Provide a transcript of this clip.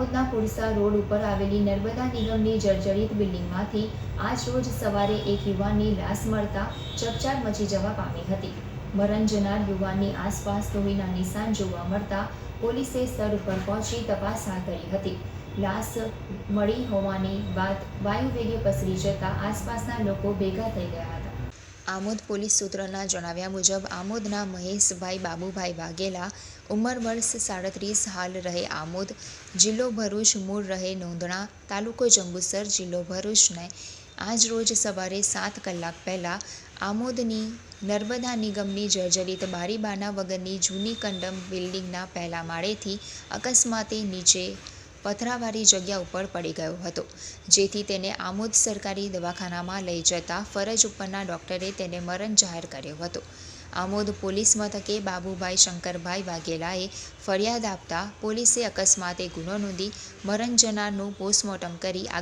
આમોદના Pursa road ઉપર આવેલી નર્મદા નિગમની જર્જરિત બિલ્ડિંગમાંથી આજ રોજ સવારે એક યુવાનની લાશ મળતા ચકચાર મચી જવા પામી હતી. મરણ જનાર યુવાનની આસપાસ લોહીના નિશાન જોવા મળતા પોલીસે સ્થળ ઉપર પહોંચી તપાસ હાથ ધરી હતી. લાશ મળી હોવાની વાત વાયુવેગે પસરી જતા આસપાસના લોકો ભેગા થઈ ગયા હતા. આમોદ પોલીસ સૂત્રના જણાવ્યા મુજબ, આમોદના મહેશભાઈ બાબુભાઈ વાઘેલા ઉંમર વર્ષ સાડત્રીસ, હાલ રહે આમોદ. જિલ્લો ભરૂચ મૂળ રહે નોંધણા. તાલુકો જંબુસર જિલ્લો ભરૂચને આજ રોજ સવારે સાત કલાક પહેલાં આમોદની નર્મદા નિગમની જર્જરિત બારીબાના વગરની જૂની કંડમ બિલ્ડિંગના પહેલા માળેથી અકસ્માતે નીચે પથરાવાળી જગ્યા ઉપર પડી ગયો હતો, જેથી તેને આમોદ સરકારી દવાખાનામાં લઈ જતા ફરજ ઉપરના ડૉક્ટરે તેને મરણ જાહેર કર્યો હતો. આમોદ પોલીસ મથકે બાબુભાઈ શંકરભાઈ વાઘેલાએ ફરિયાદ આપતા પોલીસે અકસ્માતે ગુનો નોંધી મરણ જનારનું પોસ્ટમોર્ટમ કરી